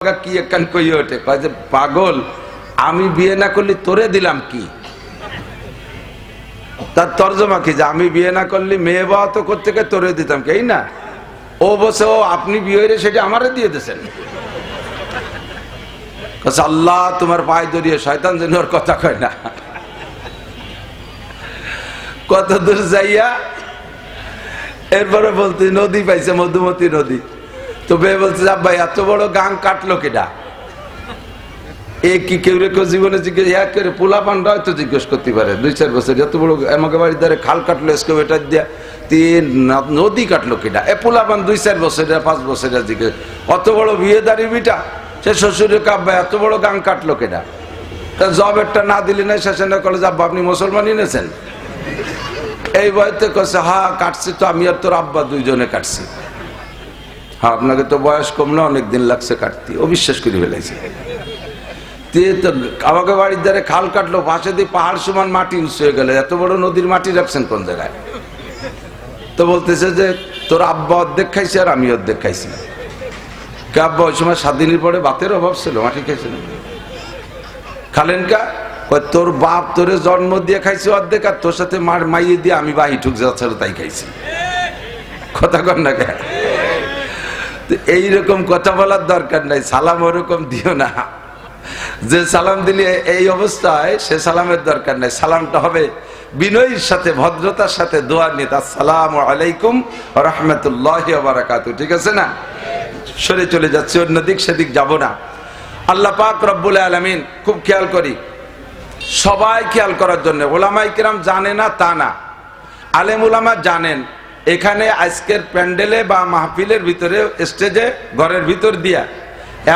কি একখান কই ওঠে? কয় যে, পাগল, আমি বিয়ে না করলে তোরে দিলাম কি? তার তর্জমা কি যে, আমি বিয়ে না করলে মেয়ে বাবা তো করতে তোরে দিতাম কি? না। ও বসে, ও, আপনি বিয়ে সেটা আমারে দিয়ে দিয়েছেন। আল্লাহ তোমার পায়ে ধরিয়ে শয়তান যেন ওর কথা কয় না। কত দূর যাইয়া, এরপরে বলতে, নদী পাইছে, মধুমতি নদী। তো বে বলছে ভাই এত বড় গাং কাটলো কেডা? এ কি কেউ কেউ জীবনে জিজ্ঞেস করে পোলা পান্ডা হয়তো জিজ্ঞেস করতে পারে। দুই, চার বছর, এত বড় আমাকে বাড়ির ধারে খাল কাটলো এসকেভেটার দিয়া তিন নদী কাটলো কেডা? এ পোলা পান দুই, চার বছর পাঁচ বছর জিজ্ঞেস, অত বড় বিয়ে দাঁড়ি বিটা? সে শ্বশুরের কাব্বা এত বড় গাং কাটলো কেডা? তা জব একটা না দিলি না শেষে না কলেজ, আব্বা, আপনি মুসলমানই নেছেন এই বয়সে কছে হা কাটছি তো, আমি আর তোর আব্বা দুইজনে কাটছি। হ্যাঁ আপনাকে তো বয়স কম না অনেক দিন লাগছে কাটতে। ও বিশ্বাস করে ফেলেছে। তো আমাকে বাড়ির ধারে খাল কাটলো, পাশে দিয়ে পাহাড় সমান মাটি উঁচু হয়ে গেল। এত বড় নদীর মাটি রাখছেন কোন জায়গায়? তো বলতেছে যে, তোর আব্বা অর্ধেক খাইছে আর আমি অর্ধেক খাইছি। কে আব্বা ওই সময় সাত দিনের পরে বাতের অভাব ছিল, মাটি খাইছিল খালেন কা? তোর বাপ তোরে জন্ম দিয়ে খাইছে অর্ধেক আর তোর সাথে মার মাইয়ে দিয়ে আমি বাহি ঠুক যাচ্ছে তাই খাইছি। কথা কর না কে? এইরকম কথা বলার দরকার নাই, সালাম ওরকম দিও না। যে সালাম দিলে এই অবস্থায় সে সালামের দরকার নাই, সালামটা হবে বিনয়ের সাথে, ভদ্রতার সাথে, দোয়া নিত আসসালাম আলাইকুম রহমতুল্লাহ বারাকাতু ঠিক আছে না? সরে চলে যাচ্ছে, অন্যদিক সেদিক যাব না। আল্লাহ পাক রব্বুল আলমিন, খুব খেয়াল করি, সবাই খেয়াল করার জন্য। ওলামাই কিরাম জানে না তা না। আলেম ওলামা জানেন এখানে আজকের প্যান্ডেলে বা মাহফিলের ভিতরে, স্টেজে, ঘরের ভিতর দিয়া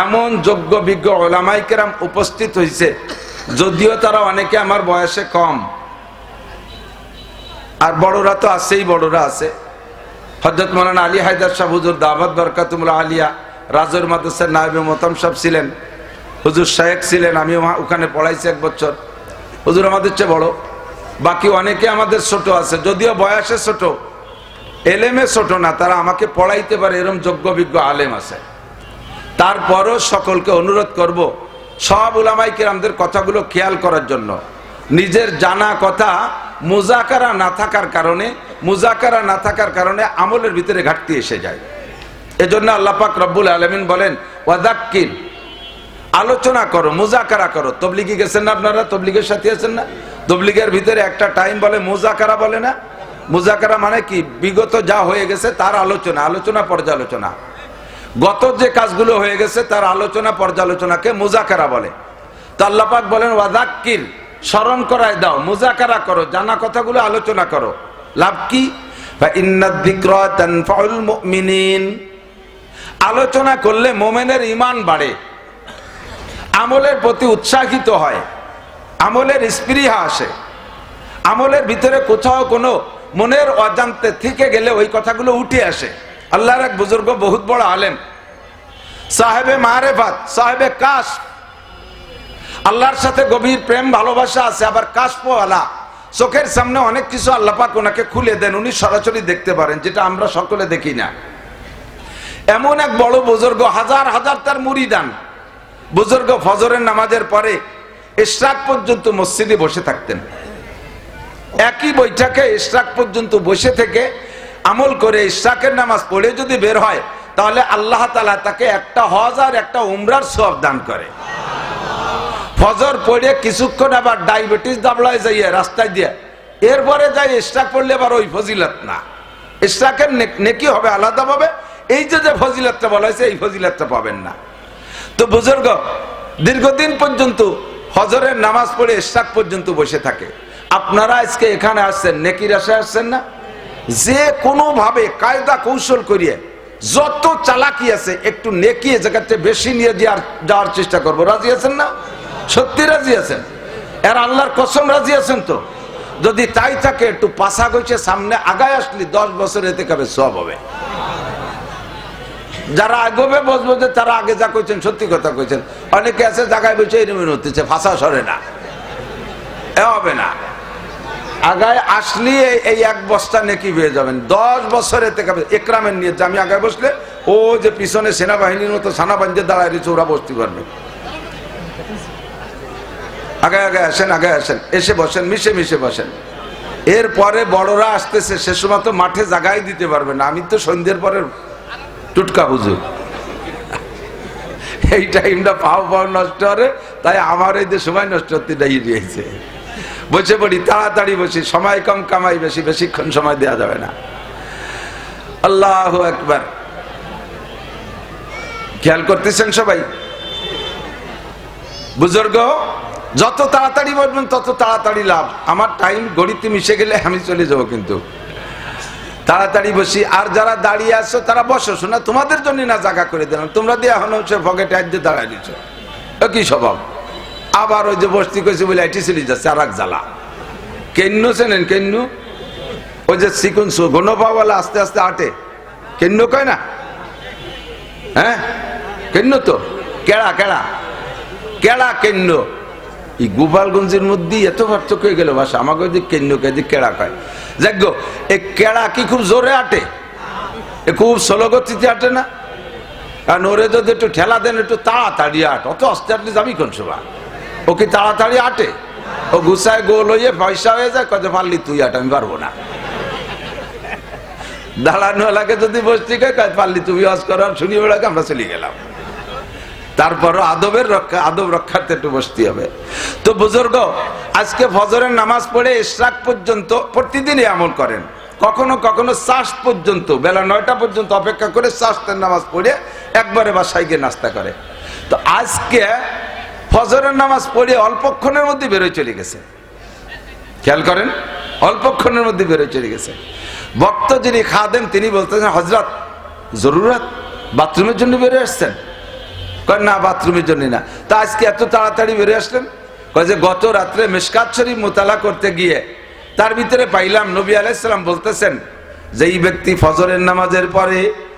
এমন যোগ্য, বিজ্ঞ ওলামাই কেরাম উপস্থিত হয়েছে যদিও তারা অনেকে আমার বয়সে কম। আর বড়রা তো আছেই, বড়রা আছে। হজরত মৌলানা আলী হায়দার সাহ হুজুর দাবাদ বরকাতুমুল্লাহ আলিয়া, রাজর মাদ্রাসার নায়বে মোতাম সাহেব ছিলেন, হুজুর শায়েক ছিলেন আমি ওখানে পড়াইছি এক বছর। হুজুর আমাদের চেয়ে বড়। বাকি অনেকে আমাদের ছোট আছে, যদিও বয়সে ছোট এলেমে ছোট না, তারা আমাকে পড়াইতে পারে, এরম যোগ্য বিজ্ঞ আলেম আছে। তারপরও সকলকে অনুরোধ করব, সব উলামাই কিরামদের কথাগুলো খেয়াল করার জন্য। নিজের জানা কথা মুজাকারা না থাকার কারণে, মুজাকারা না থাকার কারণে আমলের ভিতরে ঘাটতি এসে যায়। এজন্য আল্লাহ পাক রব্বুল আলমিন বলেন ওয়াদাক্কির আলোচনা করো, মুজাকারা করো। তবলিগি গেছেন না আপনারা? তবলিগের সাথে আছেন না? তবলিগের ভিতরে একটা টাইম বলে, মুজাকারা বলে না? মুজাকারা মানে কি? বিগত যা হয়ে গেছে তার আলোচনা আলোচনা, পর্যালোচনা। গত যে কাজগুলো হয়ে গেছে তার আলোচনা, পর্যালোচনাকে মুজাকারা বলে। তো আল্লাহ পাক বলেন ওয়াদাক্কির স্মরণ করায় দাও, মুজাকারা করো, জানা কথাগুলো আলোচনা করো। লাভ কি? আলোচনা করলে মোমেনের ইমান বাড়ে। আমলের প্রতি উৎসাহিত হয়। আমলের স্পৃহা আসে। আমলের ভিতরে কোথাও কোনো মনের অজান্তে থেকে গেলে ওই কথাগুলো উঠে আসে। আল্লাহর এক বুজুর্গ বহুত বড় আলেম। সাহেবে মারেফাত, সাহেবে কাশ আল্লাহর সাথে গভীর প্রেম, ভালোবাসা আছে, আবার কাশপওয়ালা চোখের সামনে অনেক কিছু আল্লাপাক ওনাকে খুলে দেন, উনি সরাসরি দেখতে পারেন, যেটা আমরা সকলে দেখি না। এমন এক বড় বুজুর্গ, হাজার হাজার তার মুড়িদান বুজুর্গ ফজরের নামাজের পরে ইশরাক পর্যন্ত মসজিদে বসে থাকতেন। একই বৈঠকে ইশরাক পর্যন্ত বসে থেকে আমল করে ইশরাকের নামাজ পড়ে যদি বের হয়, তাহলে আল্লাহ তালা তাকে একটা হজ আর একটা উমরার সব দান করে। ফজর পড়ে কিছুক্ষণ আবার ডায়াবেটিস দাবলায় যাইয়ে রাস্তায় দিয়ে, এরপরে যাই ইশরাক পড়লে আবার ওই ফজিলত না। ইশরাকের নেকি হবে আলাদা আলাদাভাবে এই যে যে ফজিলতটা বলা হয়েছে, এই ফজিলতটা পাবেন না। তো বুজুর্গ, দীর্ঘদিন পর্যন্ত হজরের নামাজ পড়ে ইশরাক পর্যন্ত বসে থাকে। আপনারা আজকে এখানে আসছেন, নেকির আশায় আসছেন না? যে কোনো ভাবে কায়দা কৌশল করিয়ে যত চালাকি আছে, একটু নেকি এ জায়গাতে বেশি নিয়ে যাওয়ার চেষ্টা করব। রাজি আছেন না? সত্যি রাজি আছেন? এর আল্লাহর কসম রাজি আছেন তো? যদি তাই থাকে, একটু পাশা গইছে সামনে আগায় আসলি, দশ বছর এতে কবে সব হবে। যারা আগবে, বসবো যে তারা আগে যা কইছেন, সত্যি কথা কইছেন। অনেকে আছে জায়গায় বসে এরকম হতেছে, ভাষা সরে না। এ হবে না। আগায় আসলি এই- এক বস্তা নেকি পেয়ে যাবেন। দশ বছরে থেকে একরামের নিয়ে আমি আগায় বসলে ও যে পিছনে সেনাবাহিনীর মতো সেনাবাহিনীতে দাঁড়ায় রয়েছে, ওরা বসতে পারবে। আগে আগে আসেন আগে আসেন। এসে বসেন, মিশে মিশে বসেন। এরপরে বড়রা আসতেছে, সে সময় তো মাঠে জাগাই দিতে পারবে না। আমি তো সন্ধ্যের পরে টুটকা হুজুর এই টাইমটা পাও পাও নষ্ট হবে তাই আমার এই যে সময় নষ্ট হতে দিয়েছে বসে পড়ি, তাড়াতাড়ি বসি, সময় কম কামাই বেশি, বেশিক্ষণ সময় দেওয়া যাবে না। আল্লাহ একবার খেয়াল করতেছেন সবাই? বুজুর্গ, যত তাড়াতাড়ি বলবেন, তত তাড়াতাড়ি লাভ। আমার টাইম গড়িতে মিশে গেলে আমি চলে যাব কিন্তু। তাড়াতাড়ি বসি, আর যারা দাঁড়িয়ে আসছো তারা বসো, শোনা, তোমাদের জন্য না জায়গা করে দিলাম। তোমরা দিয়ে এখন হচ্ছে পকেটে আজ দাঁড়ায় দিচ্ছ কি স্বভাব? আবার ওই যে বস্তি কইছে বলে এটি চলে যাচ্ছে আর এক জ্বালা। কেন্ন চেনেন কেন্ন? ওই যে সিকুন ঘন পাওয়ালা আস্তে আস্তে আটে। কেন্ন কয় না? হ্যাঁ? কেন্ন তো? কেড়া কেড়া? কেড়া কেন্ন? এই গোপালগঞ্জের মধ্যেই এত পার্থক্য হয়ে গেল বাসা। আমাকে ওই যে কেন্ন কে যে কেড়া কয়। যাক গো, এ কেড়া কি খুব জোরে আটে? এ খুব স্লো গতিতে আটে না? আর ওরে যদি একটু ঠেলা দেন একটু তাড়াতাড়ি আট। অত আস্তে আটলে যাবি কোন সময়? ও কি তাড়াতাড়ি আটে। ও গুছায় গোল হয়ে পয়সা হয়ে যায় কত পারলি তুই আট আমি পারব না। দাঁড়ানো লাগে যদি বসতি কয় কয়, পারলি তুমি অজ করো শুনি বেড়াকে আমরা চলে গেলাম। তারপরও আদবের রক্ষা আদব রক্ষার্থে একটু বসতে হবে। তো বুজুর্গ আজকে ফজরের নামাজ পড়ে ইশরাক পর্যন্ত প্রতিদিনই আমল করেন। কখনো কখনো চাষ পর্যন্ত বেলা নয়টা পর্যন্ত অপেক্ষা করে চাষের নামাজ পড়ে একবারে বাসায় গিয়ে নাস্তা করে। তো আজকে ফজরের নামাজ পড়ে অল্পক্ষণের মধ্যে বেরোয় চলে গেছে। খেয়াল করেন? অল্পক্ষণের মধ্যে বেরোয় চলে গেছে। ভক্ত যিনি খাদেন তিনি বলতেছেন হজরত জরুরত বাথরুমের জন্য বেরোয় আসছেন? কয়, না, বাথরুমের জন্য না। তা আজকে এত তাড়াতাড়ি বেরিয়ে আসলেন? কয় যে, গত রাত্রে মিসকাত শরীফ মোতালা করতে গিয়ে তার ভিতরে পাইলাম। নবী আলাইসালাম বলতেছেন যে, এই ব্যক্তি ফজরের নামাজের পরে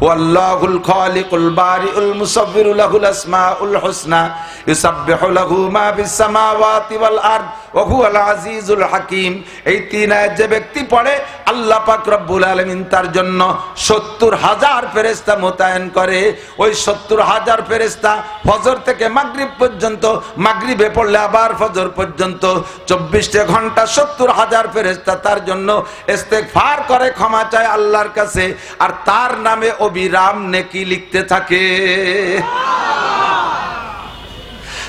والله الخالق البارئ المصور له الاسماء الحسنى يسبح له ما في السماوات والارض ওহু আল আজিজুল হাকিম। এই তিন আয়াত যে ব্যক্তি পড়ে, আল্লাহ পাক রব্বুল আলমিন তার জন্য সত্তর হাজার ফেরেস্তা মোতায়েন করে। ওই সত্তর হাজার ফেরেস্তা ফজর থেকে মাগরিব পর্যন্ত, মাগরিবে পড়লে আবার ফজর পর্যন্ত। চব্বিশটা ঘণ্টা সত্তর হাজার ফেরেস্তা তার জন্য এস্তেক ফার করে, ক্ষমা চায় আল্লাহর কাছে। আর তার নামে অবিরাম নেকি লিখতে থাকে।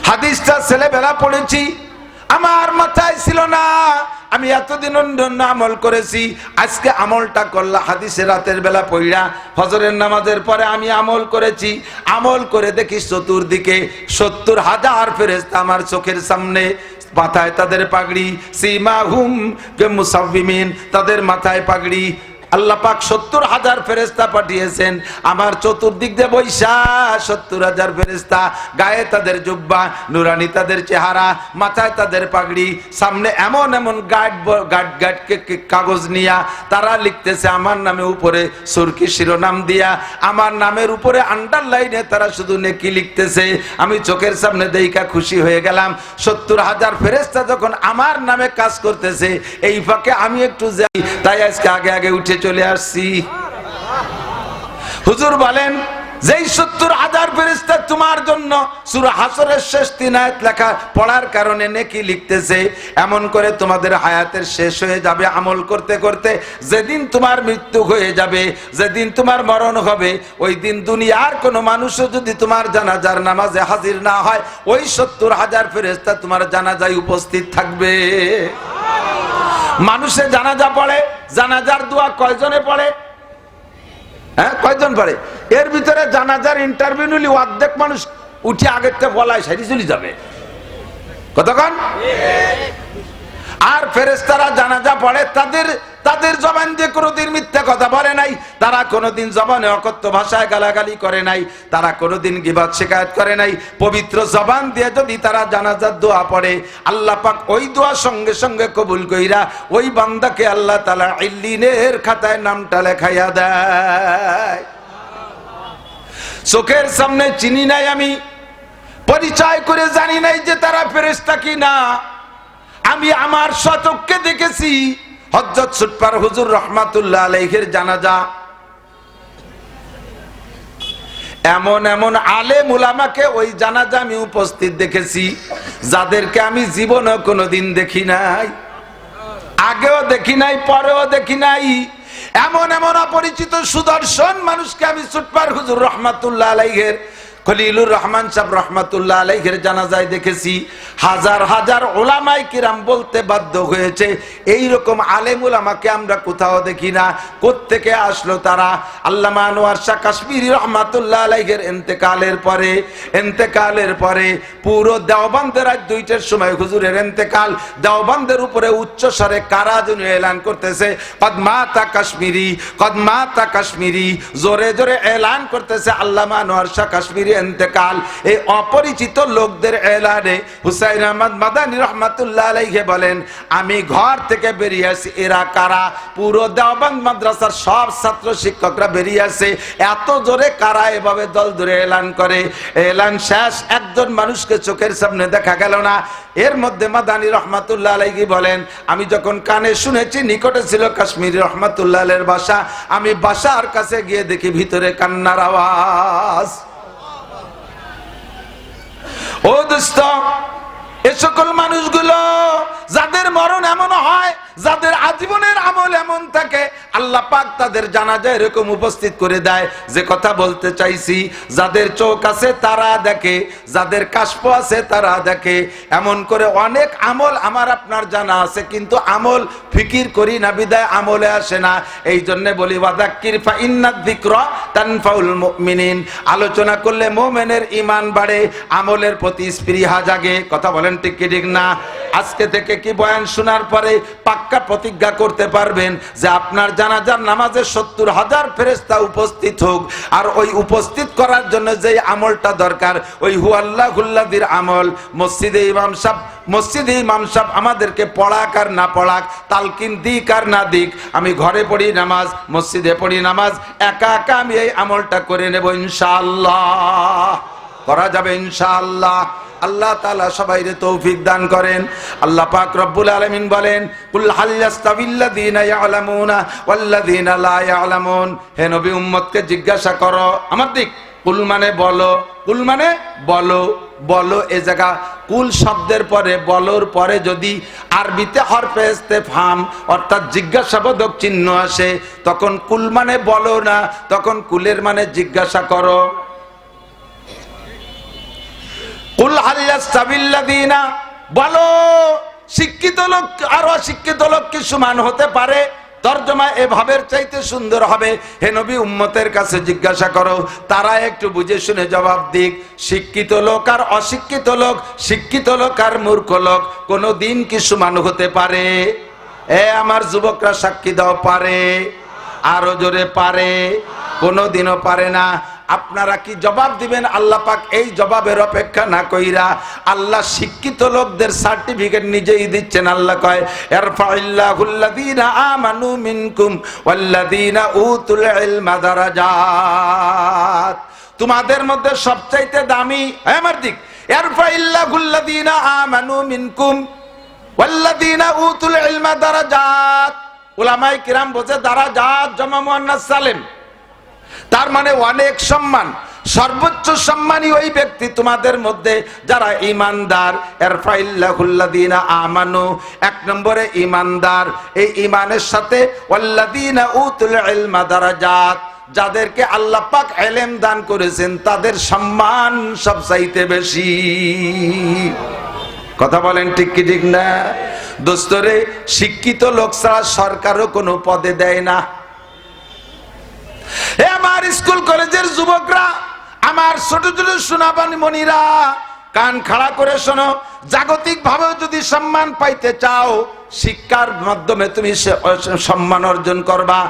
হাদিসটা ছেলেবেলা পড়েছি আমার মাথায় ছিল না। আমি এতদিন অন্য আমল করেছি। আজকে আমলটা করলা, হাদিসে রাতের বেলা পইরা হজরের নামাজের পরে আমি আমল করেছি। আমল করে দেখি চতুর্দিকে সত্তর হাজার ফেরেস্তা আমার চোখের সামনে, মাথায় তাদের পাগড়ি সীমা হুম কে মুসাফিমিন তাদের মাথায় পাগড়ি। আল্লাহ পাক সত্তর হাজার ফেরেস্তা পাঠিয়েছেন। আমার চতুর্দিক দিয়ে বৈশা, সত্তর হাজার ফেরেস্তা গায়ে তাদের জুব্বা, নুরানি তাদের চেহারা, মাথায় তাদের পাগড়ি, সামনে এমন এমন গার্ড গার্ড গার্ড কাগজ নিয়া তারা লিখতেছে, আমার নামে উপরে সুরকি শিরোনাম দিয়া, আমার নামের উপরে আন্ডারলাইনে তারা শুধু নেকি লিখতেছে। আমি চোখের সামনে দেইকা খুশি হয়ে গেলাম। সত্তর হাজার ফেরেস্তা যখন আমার নামে কাজ করতেছে, এই ফাঁকে আমি একটু যাই, তাই আজকে আগে আগে উঠে চলে আসছি। হুজুর বলেন, যেই সত্তর হাজার ফেরিস্তা তোমার জন্য সুরা হাসরের শেষ তিন আয়াত লেখা পড়ার কারণে নেকি লিখতেছে, এমন করে তোমাদের হায়াতের শেষ হয়ে যাবে আমল করতে করতে। যেদিন তোমার মৃত্যু হয়ে যাবে, যেদিন তোমার মরণ হবে, ওই দিন দুনিয়ার কোনো মানুষও যদি তোমার জানাজার নামাজে হাজির না হয়, ওই সত্তর হাজার ফেরেস্তা তোমার জানাজায় উপস্থিত থাকবে। মানুষে জানাজা পড়ে, জানাজার দোয়া কয়জনে পড়ে? হ্যাঁ কয়জন পড়ে? এর ভিতরে জানাজার ইন্টারভিউ নিলি অর্ধেক মানুষ উঠে আগের থেকে বলায় সারি চলে যাবে। কতক্ষণ? আর ফেরেস্তারা জানাজা পড়ে, তাদের তাদের জবান দিয়ে কোনোদিন মিথ্যা কথা বলে নাই, তারা কোনোদিন জবানে অকথ্য ভাষায় গালাগালি করে নাই, তারা কোনোদিন গিবাদ শিকায়ত করে নাই। পবিত্র জবান দিয়ে যদি তারা জানাজার দোয়া পড়ে, আল্লাহ পাক ওই দোয়া সঙ্গে সঙ্গে কবুল কইরা ওই বান্দাকে আল্লাহ তালা ইল্লিনের খাতায় নামটা লেখাইয়া দেয়। চোখের সামনে চিনি নাই আমি, পরিচয় করে জানি নাই যে তারা ফেরেস্তা কি না আমি আমার শতককে দেখেছি। হজরত সুটপার হুজুর রহমাতুল্লাহ আলাইহের জানাজা। এমন এমন আলে মুলামাকে ওই জানাজা আমি উপস্থিত দেখেছি, যাদেরকে আমি জীবনে কোনোদিন দেখি নাই, আগেও দেখি নাই, পরেও দেখি নাই। এমন এমন অপরিচিত সুদর্শন মানুষকে আমি সুটপার হুজুর রহমাতুল্লাহ আলাইহের খলিলুর রহমান সাহেব রহমাতুল্লাহ আলাইহের জানাজায় দেখেছি, হাজার হাজার ওলামাই কিরাম বলতে বাধ্য হয়েছে এই রকম আলেম ওলামাকে আমরা কোথাও দেখি না, কোত্থেকে আসলো তারা? আল্লামা আনোয়ার শাহ কাশ্মীরি রহমাতুল্লাহ আলাইহের এন্তেকালের পরে এন্তেকালের পরে পুরো দেওবন্দের রাত দুইটার সময় হুজুরের এন্তেকাল, দেওবন্দের উপরে উচ্চ স্বরে কারা যেন এলান করতেছে কদমাতা কাশ্মীরি কদমাতা কাশ্মীরি। জোরে জোরে এলান করতেছে আল্লামা আনোয়ার শাহ কাশ্মীরি এন্তেকাল। এই অপরিচিত লোকদের এলানে হুসাইন আহমদ মাদানী রহমাতুল্লাহ আলাইহে বলেন, আমি ঘর থেকে বেরিয়ে আসি। এরা কারা? পুরো দেওবান মাদ্রাসার সব ছাত্র শিক্ষকরা বেরিয়ে আসে। এত জোরে কারা এভাবে দল ধরে এলান করে? এলান শেষ, একজন মানুষকে চোখের সামনে দেখা গেল না। এর মধ্যে মাদানী রহমাতুল্লাহ আলাইহি বলেন, আমি যখন কানে শুনেছি নিকটে ছিল কাশ্মীর রহমাতুল্লাহ আলের বাসা, আমি বাসার কাছে গিয়ে দেখি ভিতরে কান্নার আওয়াজ। ও দোস্ত এ সকল মানুষগুলো যাদের মরণ এমন হয় যাদের আজীবনের আমল এমন থাকে, আল্লাহ পাক তাদের জানাজা এরকম উপস্থিত করে দেয়, যে কথা বলতে চাইছি, যাদের চোখ আছে তারা দেখে, যাদের কাশপ আছে তারা দেখে। এমন করে অনেক আমল আমার আপনার জানা আছে, কিন্তু আমল ফিকির করি না, বিদায় আমলে আসে না। এই জন্য বলি আলোচনা করলে মুমিনের ঈমান বাড়ে, আমলের প্রতি স্পৃহা জাগে। কথা বলেন ঠিক ঠিক না? আজকে থেকে কি বয়ান শোনার পরে পাক্কা প্রতিজ্ঞা করতে পারবেন যে আপনার জানাজার নামাজে সত্তর হাজার ফেরেস্তা উপস্থিত হোক। আর ওই উপস্থিত করার জন্য যে আমলটা দরকার, ওই হুয়াল্লাহ হুল্লাদির আমল। মসজিদে ইমাম সাহ মসজিদে ইমাম সাহ আমাদেরকে পড়াক আর না পড়াক, তালকিন দিক আর না দিক, আমি ঘরে পড়ি নামাজ, মসজিদে পড়ি নামাজ, একা একা আমি এই আমলটা করে নেব ইনশাআল্লাহ। করা যাবে ইনশাআল্লাহ। আল্লাহ তাআলা সবাইরে তৌফিক দান করেন। আল্লাহ পাক রব্বুল আলামিন বলেন, কুল হাল ইয়াস্তাবিল্লাযীনা ইয়ালামুনা ওয়াল্লাযীনা লা ইয়ালামুন? হে নবী উম্মতকে জিজ্ঞাসা করো, আমার দিক, কুল মানে বলো, কুল মানে বলো বলো এ জায়গা, কুল শব্দের পরে, বলোর পরে যদি আরবিতে হরফে ফাম অর্থাৎ জিজ্ঞাসাবোধক চিহ্ন আসে, তখন কুল মানে বলো না, তখন কুলের মানে জিজ্ঞাসা করো। কুল হাল্লাস্তাবিল্লাযীনা বলো, শিক্ষিত লোক, আর অশিক্ষিত লোক কি সমান হতে পারে? তর্জমা এভাবের চাইতে সুন্দর হবে। হে উম্মতের কাছে জিজ্ঞাসা করো, তারা একটু বুঝে শুনে জবাব দিক। শিক্ষিত লোক আর অশিক্ষিত লোক, শিক্ষিত লোক আর মূর্খ লোক, কোনো দিন কি সমান হতে পারে? এ আমার যুবকরা সাক্ষী দাও, পারে। আরও জোরে পারে। কোনোদিনও পারে না। আপনারা কি জবাব দিবেন? আল্লাহ পাক এই জবাবের অপেক্ষা না কইরা আল্লাহ শিক্ষিত লোকদের সার্টিফিকেট নিজেই দিচ্ছেন। আল্লাহ কয় এরফাইল্লাহুল্লাযীনা আমানু মিনকুম ওয়াল্লাযীনা উতুল ইলমা দারাজাত। তোমাদের মধ্যে সবচাইতে দামি হ্যাঁ আমার দিক এরফাইল্লাহুল্লাযীনা আমানু মিনকুম ওয়াল্লাযীনা উতুল ইলমা দারাজাত। উলামায়ে কিরাম বলে দারাজাত জমা মুয়ান্নাস সালেম। তার মানে অনেক সম্মান, সর্বোচ্চ সম্মানী ওই ব্যক্তি তোমাদের মধ্যে যারা ইমানদার। এরফাইল্লাহুল্লাযীনা আমানু, এক নম্বরে ইমানদার। এই ইমানের সাথে যাদেরকে আল্লাহ পাক এলেম দান করেছেন, তাদের সম্মান সব সবচাইতে বেশি। কথা বলেন ঠিক কি ঠিক না? দোস্তরে শিক্ষিত লোক ছাড়া সরকারও কোনো পদে দেয় না। হে আমার স্কুল কলেজের যুবকরা, আমার ছোট ছোট সোনাবানি মনিরা কান খাড়া করে শোনো জাগতিক ভাবে যদি সম্মান পাইতে চাও শিক্ষার মাধ্যমে তুমি সম্মান অর্জন করবা।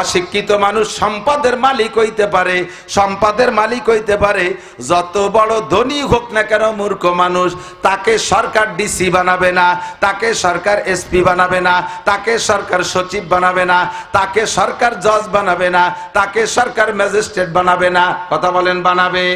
অশিক্ষিত মানুষ সম্পদের মালিক হইতে পারে, সম্পদের মালিক হইতে পারে। যত বড় ধনী হোক না কেন মূর্খ মানুষ, তাকে সরকার ডিসি বানাবে না, তাকে সরকার এসপি বানাবে না, তাকে সরকার সচিব বানাবে না, তাকে সরকার জজ বানাবে না, তাকে সরকার ম্যাজিস্ট্রেট বানাবে না। কথা বলেন বানাবে।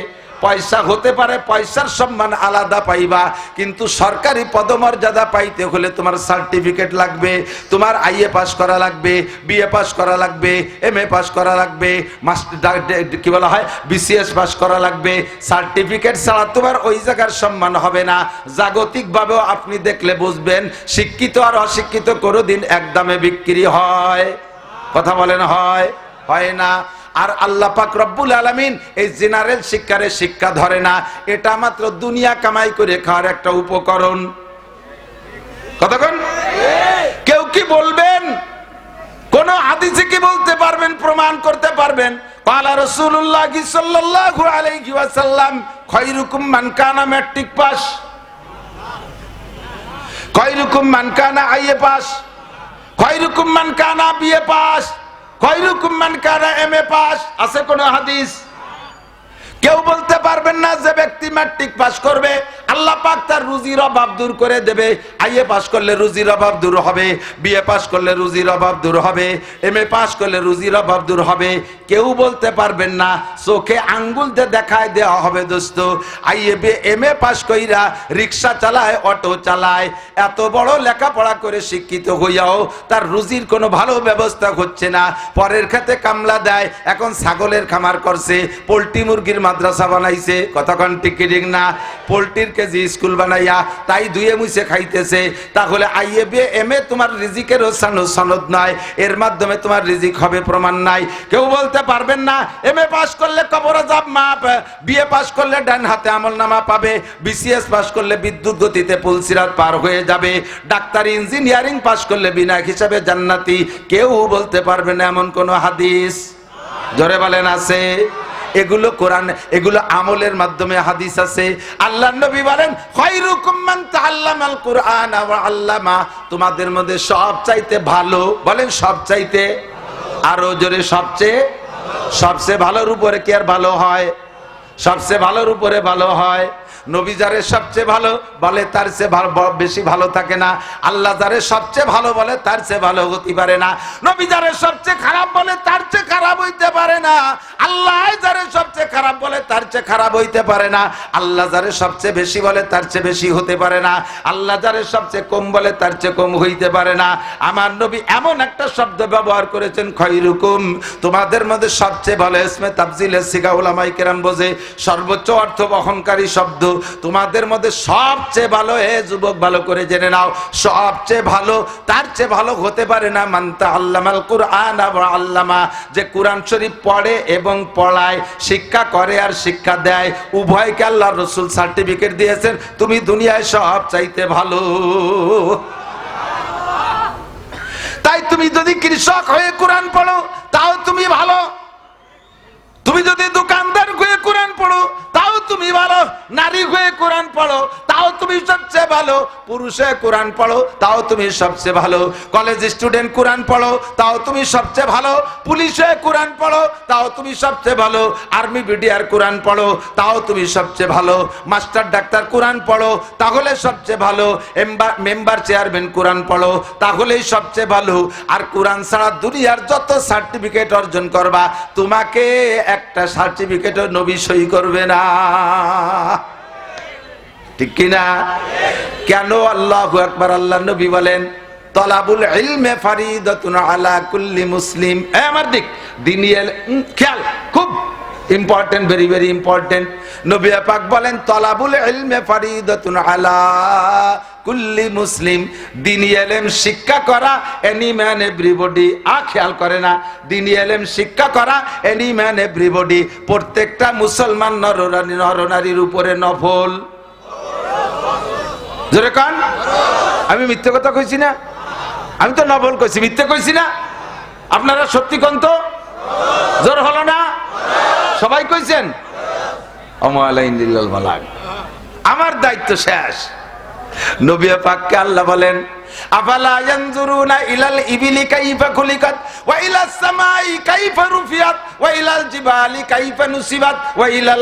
পয়সা হতে পারে, পয়সার সম্মান আলাদা পাইবা, কিন্তু সরকারি পদমর্যাদা পাইতে হলে তোমার সার্টিফিকেট লাগবে, তোমার আইএ পাস করা লাগবে, বিএ পাস করা লাগবে এম এ পাস করা লাগবে, মাস্টার কি বলা হয়, বিসিএস পাস করা লাগবে, সার্টিফিকেট ছাড়া তোমার ওই জায়গার সম্মান হবে না। জাগতিকভাবেও আপনি দেখলে বুঝবেন, শিক্ষিত আর অশিক্ষিত কোনোদিন এক দামে বিক্রি হয়। কথা বলেন, হয় হয় না। আর আল্লাহ পাক রব্বুল আলামিন এই জেনারেল শিক্ষারে শিক্ষা ধরে না। এটা মাত্র দুনিয়া কামাই করে খাওয়ার একটা উপকরণ। কতক্ষণ কেউ কি বলবেন? কোন হাদিসে কি বলতে পারবেন, প্রমাণ করতে পারবেন? পালা রসুল্লাহ সাল্লাল্লাহু আলাইহি ওয়াসাল্লাম, খৈরুকুম মান কানা ম্যাট্রিক পাস। খৈরুকুম মান কানা আইএ পাস। খৈরুকুম মান কানা বিএ পাস। খৈরুকুম মান কারা এমএ পাস? আছে কোন হাদিস? কেউ বলতে পারবেন না যে ব্যক্তি ম্যাট্রিক পাস করবে। পাক তার রুজির অভাব দূর করে দেবে। আইএ পাস করলে রুজির অভাব দূর হবে বিএ পাস করলে রুজির অভাব দূর হবে, এম এ পাস করলে রুজির অভাব দূর হবে। কেউ বলতে পারবেন না, চোখে আঙ্গুল দিয়ে দেখায় দেওয়া হবে দোস্ত। আইএ এম এ পাস কইরা রিক্সা চালায়, অটো চালায়। এত বড় লেখাপড়া করে শিক্ষিত হইয়াও তার রুজির কোনো ভালো ব্যবস্থা হচ্ছে না। পরের খেতে কামলা দেয়, এখন ছাগলের খামার করছে, পোলট্রি মুরগির মাদ্রাসা বানাইছে। কতক্ষণ টিকিটিং না? পোলট্রির কেজি স্কুল বানাইয়া, তাই ধুয়ে মুছে খাইতেছে। তাহলে আইএ এম এ তোমার রিজিকের সনদ নয় এর মাধ্যমে তোমার রিজিক হবে, প্রমাণ নাই। কেউ বলতে পারবেন না এম এ পাস করলে কবর যাব মাপ, বিএ পাস করলে ডান হাতে আমল নামা পাবে, বিসিএস পাস করলে বিদ্যুৎ গতিতে পুলসিরাত পার হয়ে যাবে, ডাক্তার, ইঞ্জিনিয়ারিং পাস করলে বিনায়ক হিসাবে জান্নাতি, কেউ বলতে পারবে না এমন কোন হাদিস। জোরে বলেন, আছে? এগুলো কোরআন, এগুলো আমলের মাধ্যমে হাদিস আছে। আল্লাহ নবী বলেন মান ওয়া আল্লামা। তোমাদের মধ্যে সব চাইতে ভালো, বলেন সব চাইতে আরও জোরে সবচেয়ে সবচেয়ে ভালোর উপরে কি আর ভালো হয়? সবচেয়ে ভালোর উপরে ভালো হয়। নবী যারে সবচেয়ে ভালো বলে, তার চেয়ে বেশি ভালো থাকে না। আল্লাহ যারে সবচেয়ে ভালো বলে, তার চেয়ে ভালো হতে পারে না। নবী যারে সবচেয়ে খারাপ বলে, তার চেয়ে খারাপ হইতে পারে না। আল্লাহ যারে সবচেয়ে খারাপ বলে, তার চেয়ে খারাপ হইতে পারে না। আল্লাহ যারে সবচেয়ে বেশি বলে, তার চেয়ে বেশি হতে পারে না। আল্লাহ যারে সবচেয়ে কম বলে, তার চেয়ে কম হইতে পারে না। আমার নবী এমন একটা শব্দ ব্যবহার করেছেন, খয়রুকুম। তোমাদের মধ্যে সবচেয়ে ভালো ইসমে তাবজিল সিগা উলামাই কেরাম বোঝে সর্বোচ্চ অর্থ বহনকারী শব্দ। তোমাদের মধ্যে সবচেয়ে ভালো হে যুবক, ভালো করে জেনে নাও। সবচেয়ে ভালো, তার চেয়ে ভালো হতে পারে না মানতা আল্লামাল কুরআন আল্লামা। যে কোরআন শরীফ পড়ে এবং পড়ায়, শিক্ষা করে আর শিক্ষা দেয়। উভয়কে আল্লাহ রসুল সার্টিফিকেট দিয়েছেন, তুমি দুনিয়ায় সব চাইতে ভালো। তাই তুমি যদি কৃষক হয়ে কোরআন পড়ো, তাও তুমি ভালো। তুমি যদি দোকানদার হয়ে কোরআন পড়ো তাও তুমি ভালো। নারী হয়ে কোরআন পড়ো তাও তুমি সবচেয়ে ভালো। পুরুষে কোরআন পড়ো, তাও তুমি সবচেয়ে ভালো। কলেজ স্টুডেন্ট কোরআন পড়ো, তাও তুমি সবচেয়ে ভালো। পুলিশে কোরআন পড়ো, তাও তুমি সবচেয়ে ভালো। আর্মি বিডিআর কোরআন পড়ো, তাও তুমি সবচেয়ে ভালো। মাস্টার ডাক্তার কোরআন পড়ো, তাহলে সবচেয়ে ভালো। মেম্বার চেয়ারম্যান কোরআন পড়ো, তাহলেই সবচেয়ে ভালো। আর কোরআন ছাড়া দুনিয়ার যত সার্টিফিকেট অর্জন করবা, তোমাকে একটা সার্টিফিকেটও নবী সই করবে না। ঠিক কিনা? কেন আল্লাহ একবার আল্লাহ নবী বলেন, তলাবুল আলা কুল্লি মুসলিম। খেয়াল, খুব ভেরি ভেরি নবী বলেন, তলাবুল আলা কুল্লি মুসলিম। দিনী এলেম শিক্ষা করা এনি ম্যান এভরিবডি আ, খেয়াল করে না। দিন এলেম শিক্ষা করা এনি ম্যান এভরিবডি প্রত্যেকটা মুসলমান নরনারী নরনারীর উপরে নফল। জোরে কান। আমি মিথ্যে কথা কইছি না? আমি তো নবল কইছি, মিথ্যে কইছি না? আপনারা সত্যি কোন তো? জোর হলো না? সবাই কইছেন? আমার দায়িত্ব শেষ। নবী পাককে আল্লাহ বলেন, আফালা ইয়ানজুরুনা ইলাল ইবিলি কাইফা খুলিকাত ওয়া ইলাস সামাই কাইফা রুফিয়াত ওয়া ইলাল জিবালি কাইফা নুসিবাত ওয়া ইলাল